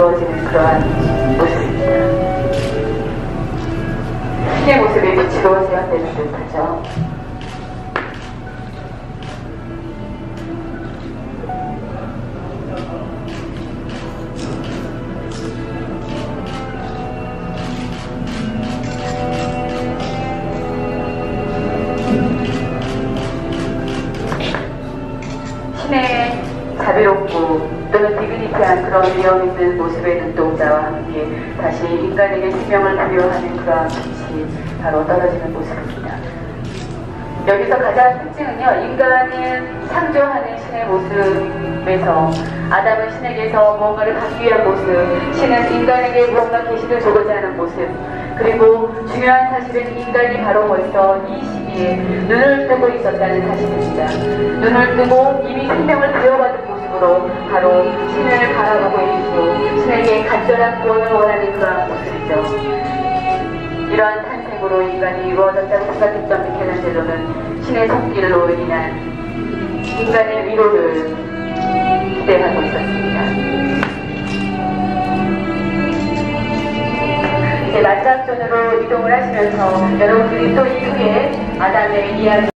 비추어지는 그러한 모습입니다. 신의 모습이 빛으로 재현되는 듯하죠. 신의 자비롭고 또는 디그니티한 그런 위험 있는 모습의 눈동자와 함께 다시 인간에게 생명을 부여하는 그러한 빛이 바로 떨어지는 모습입니다. 여기서 가장 특징은요, 인간은 창조하는 신의 모습에서 아담은 신에게서 무언가를 받기 위한 모습, 신은 인간에게 무언가 계시를 주고자 하는 모습, 그리고 중요한 사실은 인간이 바로 벌써 이 시기에 눈을 뜨고 있었다는 사실입니다. 눈을 뜨고 이미 생명을 부여받은 모습으로 바로 신을 바라보고 있고 신에게 간절한 구원을 원하는 그러한 모습이죠. 이러한 탄생으로 인간이 이루어졌다고 생각했던 미켈란젤로는 신의 손길로 인한 인간의 위로를 기대하고 있었습니다. 이제 마지막 존으로 이동을 하시면서 여러분들이 또 이후에 아담의 이야기